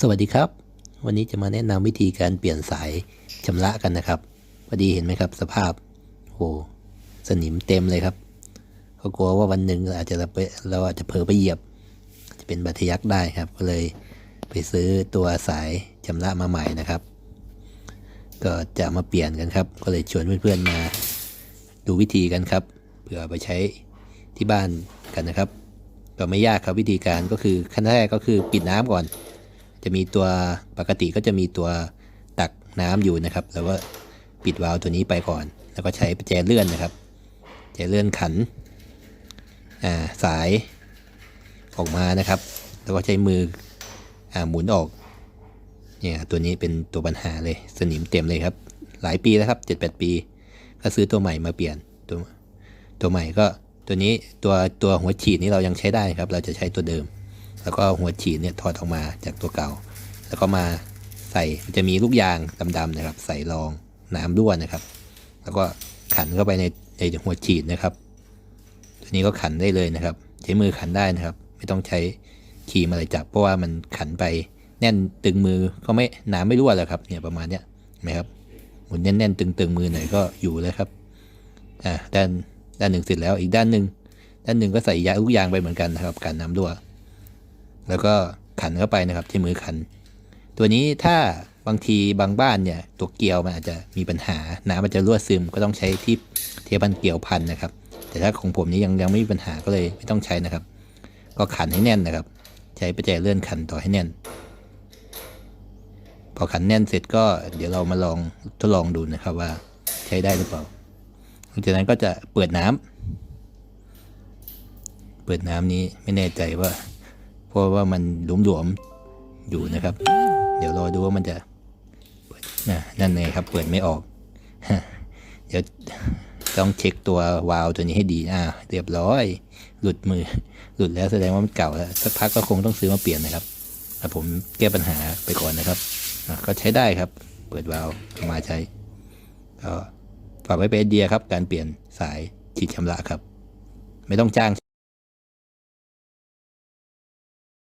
สวัสดีครับ วันนี้จะมาแนะนำวิธีการเปลี่ยนสายชำระกันนะครับพอดีเห็นไหมครับ สภาพโอ้สนิมเต็มเลยครับก็กลัวว่าวันหนึ่งเราอาจจะเราอาจจะเผลอไปเหยียบ จะเป็นบาดทะยักได้ครับ ก็เลยไปซื้อตัวสายชำระมาใหม่นะครับ ก็จะมาเปลี่ยนกันครับ ก็เลยชวนเพื่อนๆมาดูวิธีกันครับเผื่อไปใช้ที่บ้านกันนะครับ ก็ไม่ยากครับวิธีการก็คือขั้นแรกก็คือปิดน้ำก่อน จะมีตัวปกติก็จะมีตัวตักน้ำอยู่นะครับ แล้วก็ปิดวาล์วตัวนี้ไปก่อน แล้วก็ใช้ประแจเลื่อนนะครับแจเลื่อนขันอ่าสายออกมานะครับ แล้วก็ใช้มืออ่าหมุนออกเนี่ยตัวนี้เป็นตัวปัญหาเลยสนิมเต็มเลยครับ หลายปีแล้วครับ7-8ปี ก็ซื้อตัวใหม่มาเปลี่ยนตัวตัวใหม่ก็ตัวนี้ตัวตัวหัวฉีดนี้เรายังใช้ได้ครับ เราจะใช้ตัวเดิม แล้วก็หัวฉีดเนี่ยถอดออกมาจากตัวเก่า แล้วก็มาใส่จะมีลูกยางดำๆนะครับ ใส่รองน้ำรั่วนะครับ แล้วก็ขันเข้าไปในในหัวฉีดนะครับตัวนี้ก็ขันได้เลยนะครับ ใช้มือขันได้นะครับ ไม่ต้องใช้ครีมอะไรจับเพราะว่ามันขันไปแน่นตึงมือก็ไม่น้ำไม่รั่วแล้วครับเนี่ยประมาณเนี้ยนไหมครับหมุนแน่นๆตึงๆมือหน่อยก็อยู่เลยครับอ่าด้านด้านหนึ่งเสร็จแล้วอีกด้านหนึ่งด้านหนึ่งก็ใส่ยาลูกยางไปเหมือนกันนะครับการน้ำรั่ว แล้วก็ขันเข้าไปนะครับที่มือขัน ตัวนี้ถ้าบางทีบางบ้านเนี่ยตัวเกลียวมันอาจจะมีปัญหาน้ำมันจะรั่วซึมก็ต้องใช้ที่เทพันเกลียวพันนะครับ แต่ถ้าของผมนี้ยังยังไม่มีปัญหาก็เลยไม่ต้องใช้นะครับ ก็ขันให้แน่นนะครับ ใช้ประแจเลื่อนขันต่อให้แน่น พอขันแน่นเสร็จก็เดี๋ยวเรามาลองทดลองดูนะครับว่าใช้ได้หรือเปล่าหลังจากนั้นก็จะเปิดน้ำเปิดน้ำนี้ไม่แน่ใจว่า เพราะว่ามันหลวมๆอยู่นะครับ เดี๋ยวรอดูว่ามันจะน,นั่นไงครับเปิดไม่ออก เดี๋ยวต้องเช็คตัววาล์วตัวนี้ให้ดีอ่าเรียบร้อย หลุดมือ หลุดแล้วแสดงว่ามันเก่าแล้วสักพักก็คงต้องซื้อมาเปลี่ยนนะครับแต่ผมแก้ปัญหาไปก่อนนะครับก็ใช้ได้ครับ เปิดวาล์วมาใช้ก็ฝากไว้เป็นไอเดียครับ การเปลี่ยนสายฉีดชำระครับ ไม่ต้องจ้าง